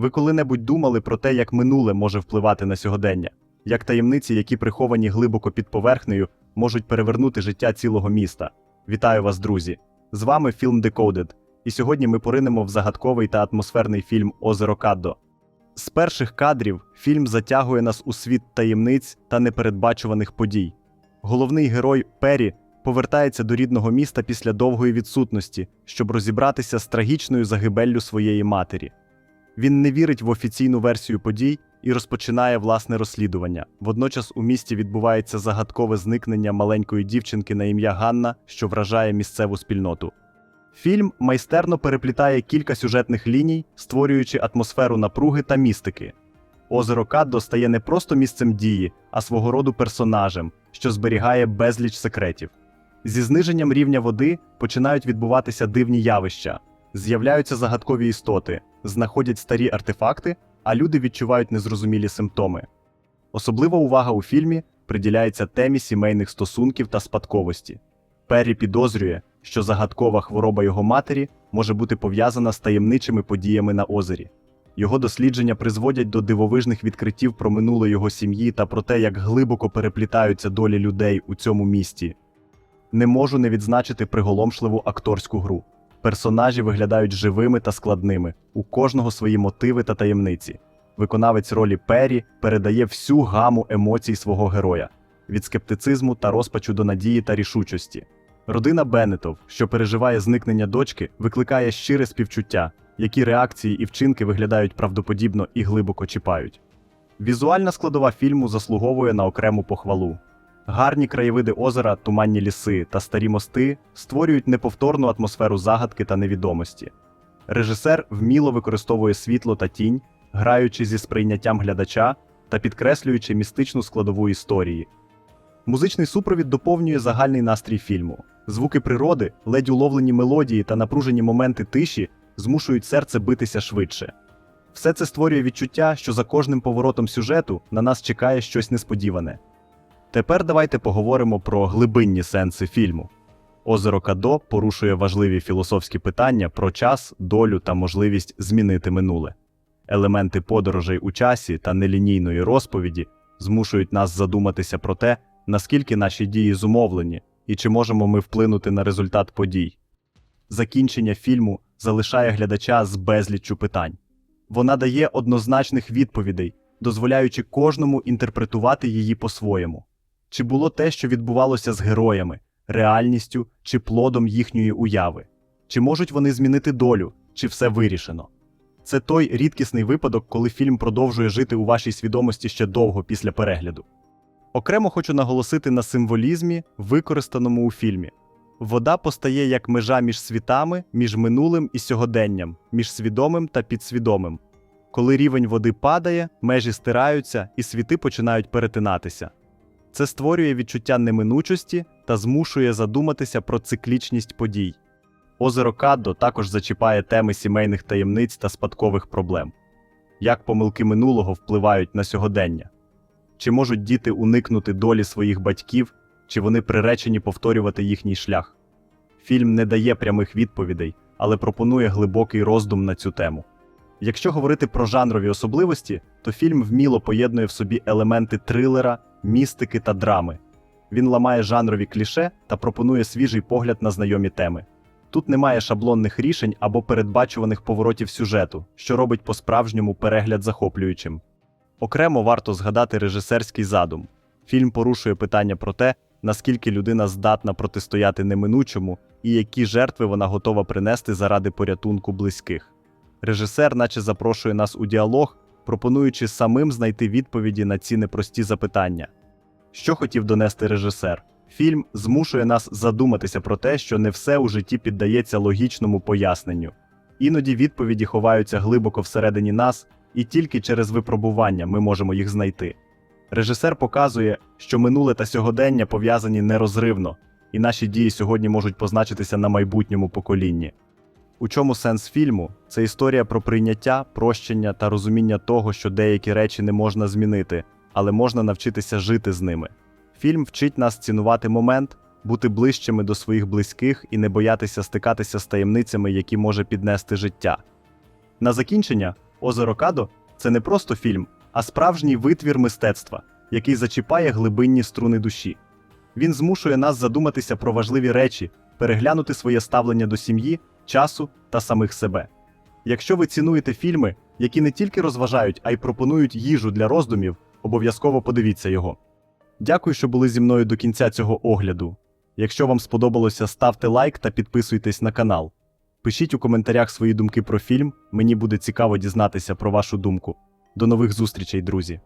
Ви коли-небудь думали про те, як минуле може впливати на сьогодення, як таємниці, які приховані глибоко під поверхнею, можуть перевернути життя цілого міста. Вітаю вас, друзі! З вами Film Decoded, і сьогодні ми поринемо в загадковий та атмосферний фільм Озеро Каддо. З перших кадрів фільм затягує нас у світ таємниць та непередбачуваних подій. Головний герой Пері повертається до рідного міста після довгої відсутності, щоб розібратися з трагічною загибеллю своєї матері. Він не вірить в офіційну версію подій і розпочинає власне розслідування. Водночас у місті відбувається загадкове зникнення маленької дівчинки на ім'я Ганна, що вражає місцеву спільноту. Фільм майстерно переплітає кілька сюжетних ліній, створюючи атмосферу напруги та містики. Озеро Каддо стає не просто місцем дії, а свого роду персонажем, що зберігає безліч секретів. Зі зниженням рівня води починають відбуватися дивні явища, з'являються загадкові істоти, знаходять старі артефакти, а люди відчувають незрозумілі симптоми. Особлива увага у фільмі приділяється темі сімейних стосунків та спадковості. Перрі підозрює, що загадкова хвороба його матері може бути пов'язана з таємничими подіями на озері. Його дослідження призводять до дивовижних відкриттів про минуле його сім'ї та про те, як глибоко переплітаються долі людей у цьому місті. Не можу не відзначити приголомшливу акторську гру. Персонажі виглядають живими та складними, у кожного свої мотиви та таємниці. Виконавець ролі Перрі передає всю гаму емоцій свого героя від скептицизму та розпачу до надії та рішучості. Родина Беннетов, що переживає зникнення дочки, викликає щире співчуття, які реакції і вчинки виглядають правдоподібно і глибоко чіпають. Візуальна складова фільму заслуговує на окрему похвалу. Гарні краєвиди озера, туманні ліси та старі мости створюють неповторну атмосферу загадки та невідомості. Режисер вміло використовує світло та тінь, граючи зі сприйняттям глядача та підкреслюючи містичну складову історії. Музичний супровід доповнює загальний настрій фільму. Звуки природи, ледь уловлені мелодії та напружені моменти тиші змушують серце битися швидше. Все це створює відчуття, що за кожним поворотом сюжету на нас чекає щось несподіване. Тепер давайте поговоримо про глибинні сенси фільму. Озеро Кадо порушує важливі філософські питання про час, долю та можливість змінити минуле. Елементи подорожей у часі та нелінійної розповіді змушують нас задуматися про те, наскільки наші дії зумовлені і чи можемо ми вплинути на результат подій. Закінчення фільму залишає глядача з безліччю питань. Вона дає однозначних відповідей, дозволяючи кожному інтерпретувати її по-своєму. Чи було те, що відбувалося з героями, реальністю чи плодом їхньої уяви? Чи можуть вони змінити долю, чи все вирішено? Це той рідкісний випадок, коли фільм продовжує жити у вашій свідомості ще довго після перегляду. Окремо хочу наголосити на символізмі, використаному у фільмі. Вода постає як межа між світами, між минулим і сьогоденням, між свідомим та підсвідомим. Коли рівень води падає, межі стираються і світи починають перетинатися. Це створює відчуття неминучості та змушує задуматися про циклічність подій. Озеро Каддо також зачіпає теми сімейних таємниць та спадкових проблем. Як помилки минулого впливають на сьогодення? Чи можуть діти уникнути долі своїх батьків, чи вони приречені повторювати їхній шлях? Фільм не дає прямих відповідей, але пропонує глибокий роздум на цю тему. Якщо говорити про жанрові особливості, то фільм вміло поєднує в собі елементи трилера, містики та драми. Він ламає жанрові кліше та пропонує свіжий погляд на знайомі теми. Тут немає шаблонних рішень або передбачуваних поворотів сюжету, що робить по-справжньому перегляд захоплюючим. Окремо варто згадати режисерський задум. Фільм порушує питання про те, наскільки людина здатна протистояти неминучому і які жертви вона готова принести заради порятунку близьких. Режисер, наче запрошує нас у діалог, пропонуючи самим знайти відповіді на ці непрості запитання. Що хотів донести режисер? Фільм змушує нас задуматися про те, що не все у житті піддається логічному поясненню. Іноді відповіді ховаються глибоко всередині нас, і тільки через випробування ми можемо їх знайти. Режисер показує, що минуле та сьогодення пов'язані нерозривно, і наші дії сьогодні можуть позначитися на майбутньому поколінні. У чому сенс фільму? Це історія про прийняття, прощення та розуміння того, що деякі речі не можна змінити, але можна навчитися жити з ними. Фільм вчить нас цінувати момент, бути ближчими до своїх близьких і не боятися стикатися з таємницями, які може піднести життя. На закінчення Озеро Кадо це не просто фільм, а справжній витвір мистецтва, який зачіпає глибинні струни душі. Він змушує нас задуматися про важливі речі, переглянути своє ставлення до сім'ї, часу та самих себе. Якщо ви цінуєте фільми, які не тільки розважають, а й пропонують їжу для роздумів, обов'язково подивіться його. Дякую, що були зі мною до кінця цього огляду. Якщо вам сподобалося, ставте лайк та підписуйтесь на канал. Пишіть у коментарях свої думки про фільм, мені буде цікаво дізнатися про вашу думку. До нових зустрічей, друзі!